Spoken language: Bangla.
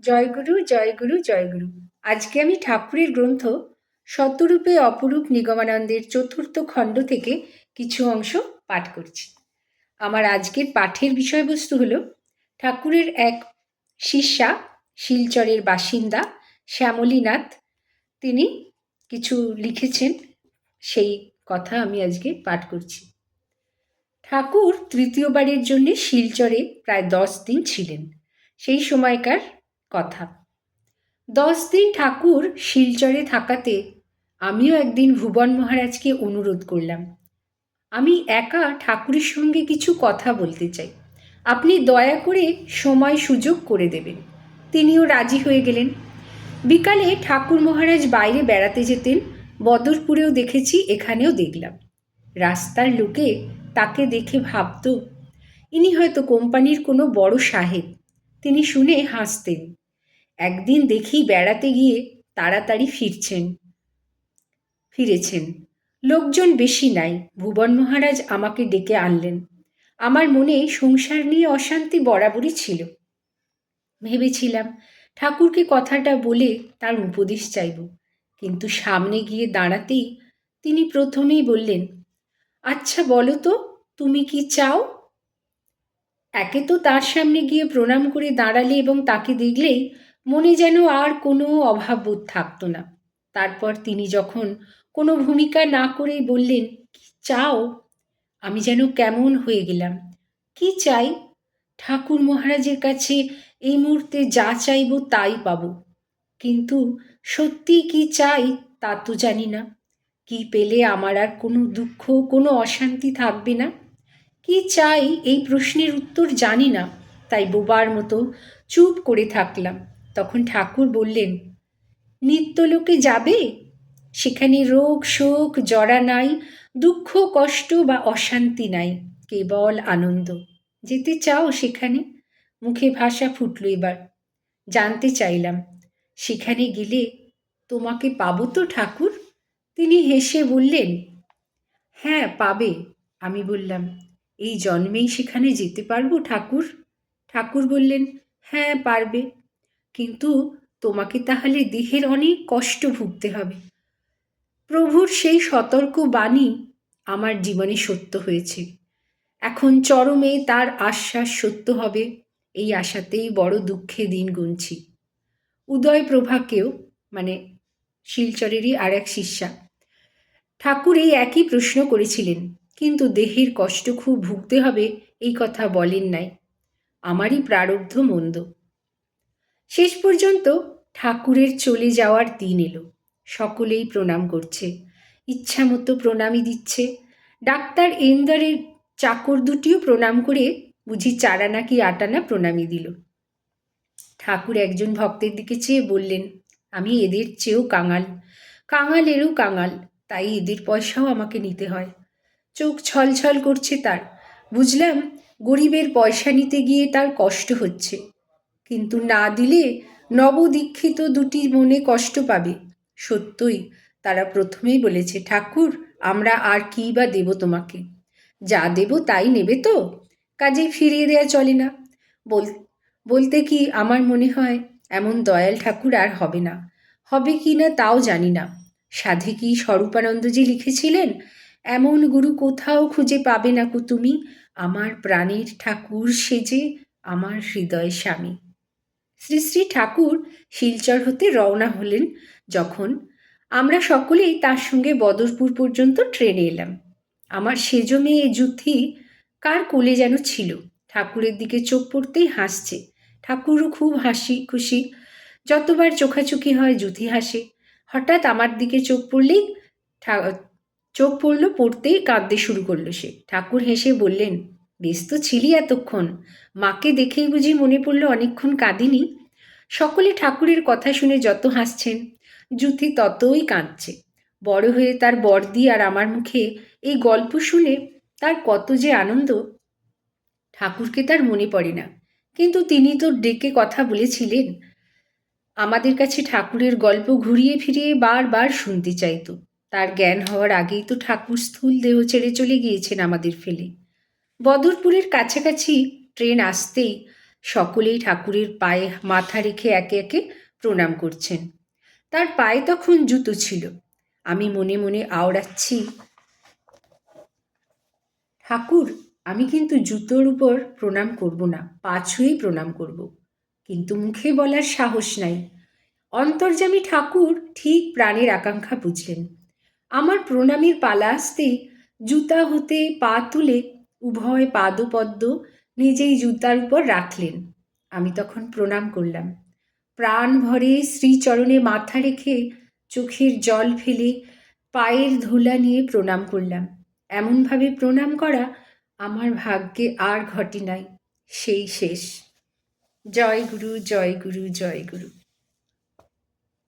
জয়গুরু জয়গুরু জয়গুরু। আজকে আমি ঠাকুরের গ্রন্থ শতরূপে অপরূপ নিগমানন্দের চতুর্থ খণ্ড থেকে কিছু অংশ পাঠ করছি। আমার আজকের পাঠের বিষয়বস্তু হল, ঠাকুরের এক শিষ্যা, শিলচরের বাসিন্দা শ্যামলীনাথ, তিনি কিছু লিখেছেন, সেই কথা আমি আজকে পাঠ করছি। ঠাকুর তৃতীয়বারের জন্য শিলচরে প্রায় দশ দিন ছিলেন। সেই সময়কার কথা। দশ দিন ঠাকুর শিলচরে থাকাতে আমিও একদিন ভুবন মহারাজকে অনুরোধ করলাম। আমি একা ঠাকুরের সঙ্গে কিছু কথা বলতে চাই। আপনি দয়া করে সময় সুযোগ করে দেবেন। তিনিও রাজি হয়ে গেলেন। বিকালে ঠাকুর মহারাজ বাইরে বেড়াতে যেতেন। বদরপুরেও দেখেছি, এখানেও দেখলাম। রাস্তার লোকে তাকে দেখে ভাবত, ইনি হয়তো কোম্পানির কোনো বড় সাহেব তিনি শুনে হাসতেন। একদিন দেখি বেড়াতে গিয়ে তাড়াতাড়ি ফিরছেন। ফিরেছেন। লোকজন বেশি নাই। ভুবন মহারাজ আমাকে ডেকে আনলেন। আমার মনে সংসার নিয়ে অশান্তি বরাবরই ছিল। ভেবেছিলাম, ঠাকুরকে কথাটা বলে তার উপদেশ চাইব। কিন্তু সামনে গিয়ে দাঁড়াতেই তিনি প্রথমেই বললেন আচ্ছা বলো তো, তুমি কি চাও? একে তো তার সামনে গিয়ে প্রণাম করে দাঁড়ালে এবং তাকে দেখলেই মনে যেন আর কোনো অভাববোধ থাকতো না। তারপর তিনি যখন কোনো ভূমিকা না করেই বললেন, কি চাও? আমি যেন কেমন হয়ে গেলাম। কি চাই? ঠাকুর মহারাজের কাছে এই মুহূর্তে যা চাইব তাই পাব। কিন্তু সত্যি কি চাই তা তো জানি না। কি পেলে আমার আর কোনো দুঃখ, কোনো অশান্তি থাকবে না? কি চাই এই প্রশ্নের উত্তর জানি না। তাই বোবার মতো চুপ করে থাকলাম। তখন ঠাকুর বললেন নিত্যলোকে যাবে? সেখানে রোগ, শোক, জরা নাই, দুঃখ, কষ্ট বা অশান্তি নাই, কেবল আনন্দ। যেতে চাও সেখানে? মুখে ভাষা ফুটল এবার। জানতে চাইলাম। সেখানে গেলে তোমাকে পাবো তো ঠাকুর? তিনি হেসে বললেন হ্যাঁ পাবে। আমি বললাম, এই জন্মেই সেখানে যেতে পারব ঠাকুর? ঠাকুর বললেন হ্যাঁ পারবে। কিন্তু তোমাকে তাহলে দেহের অনেক কষ্ট ভুগতে হবে। প্রভুর সেই সতর্ক বাণী আমার জীবনে সত্য হয়েছে। এখন চরমে তার আশ্বাস সত্য হবে, এই আশাতেই বড় দুঃখে দিন গুনছি। উদয় প্রভাকেও মানে শিলচরেরই আর এক শিষ্যা, ঠাকুর এই একই প্রশ্ন করেছিলেন, কিন্তু দেহের কষ্ট খুব ভুগতে হবে এই কথা বলেন নাই। আমারই প্রারব্ধ মন্দ। শেষ পর্যন্ত ঠাকুরের চলে যাওয়ার দিন এলো। সকলেই প্রণাম করছে। ইচ্ছা মতো প্রণামই দিচ্ছে। ডাক্তার এন্দারের চাকর দুটিও প্রণাম করে বুঝি চারানা কি আটানা প্রণামী দিল। ঠাকুর একজন ভক্তের দিকে চেয়ে বললেন, আমি এদের চেয়েও কাঙাল। কাঙালেরও কাঙাল, তাই এদের পয়সাও আমাকে নিতে হয়। চোখ ছলছল করছে তার। বুঝলাম গরিবের পয়সা নিতে গিয়ে তার কষ্ট হচ্ছে। কিন্তু না দিলে নবদীক্ষিত দুটি মনে কষ্ট পাবে। সত্যই, তারা প্রথমেই বলেছে, ঠাকুর, আমরা আর কী বা দেব তোমাকে? যা দেব তাই নেবে তো? কাজেই ফিরিয়ে দেয়া চলে না। বল, বলতে কি আমার মনে হয়, এমন দয়াল ঠাকুর আর হবে না। হবে কি না তাও জানি না। সাধে কি স্বরূপানন্দজি লিখেছিলেন, এমন গুরু কোথাও খুঁজে পাবে না কু তুমি? আমার প্রাণের ঠাকুর সেজে আমার হৃদয় স্বামী। শ্রী শ্রী ঠাকুর শিলচর হতে রওনা হলেন যখন আমরা সকলেই তার সঙ্গে বদরপুর পর্যন্ত ট্রেনে এলাম। আমার সেজ মেয়ে যুথি কার কোলে যেন ছিল? ঠাকুরের দিকে চোখ পড়তেই হাসছে। ঠাকুরও খুব হাসি খুশি। যতবার চোখাচোখি হয় যুথি হাসে। হঠাৎ আমার দিকে চোখ পড়লেই চোখ পড়ল পড়তেই কাঁদতে শুরু করল সে। ঠাকুর হেসে বললেন ব্যস্ত ছিলি এতক্ষণ। মাকে দেখেই বুঝি মনে পড়ল অনেকক্ষণ কাঁদিনি। সকলে ঠাকুরের কথা শুনে যত হাসছেন, যুথি ততই কাঁদছে। বড় হয়ে তার বর্দি আর আমার মুখে এই গল্প শুনে তার কত যে আনন্দ, ঠাকুরকে তার মনে পড়ে না। কিন্তু তিনি তো ডেকে কথা বলেছিলেন, আমাদের কাছে ঠাকুরের গল্প ঘুরিয়ে ফিরিয়ে বারবার শুনতে চাইত। তার জ্ঞান হওয়ার আগেই তো ঠাকুর স্থূল দেহ ছেড়ে চলে গিয়েছেন আমাদের ফেলে। বদরপুরের কাছাকাছি ট্রেন আসতেই সকলেই ঠাকুরের পায়ে মাথা রেখে একে একে প্রণাম করছেন। তার পায়ে তখন জুতো ছিল। আমি মনে মনে আওড়াচ্ছি, ঠাকুর, আমি কিন্তু জুতোর উপর প্রণাম করব না, পা ছুঁয়েই প্রণাম করব। কিন্তু মুখে বলার সাহস নাই। অন্তর্যামী ঠাকুর, ঠিক প্রাণের আকাঙ্ক্ষা বুঝলেন। আমার প্রণামীর পালা আসতেই জুতা হতে পা তুলে উভয় পাদপদ্ম নিজেই জুতার উপর রাখলেন। আমি তখন প্রণাম করলাম। প্রাণ ভরে শ্রীচরণে মাথা রেখে চোখের জল ফেলে পায়ের ধুলা নিয়ে প্রণাম করলাম। এমনভাবে প্রণাম করা আমার ভাগ্যে আর ঘটে নাই। সেই শেষ। জয় গুরু জয় গুরু জয় গুরু।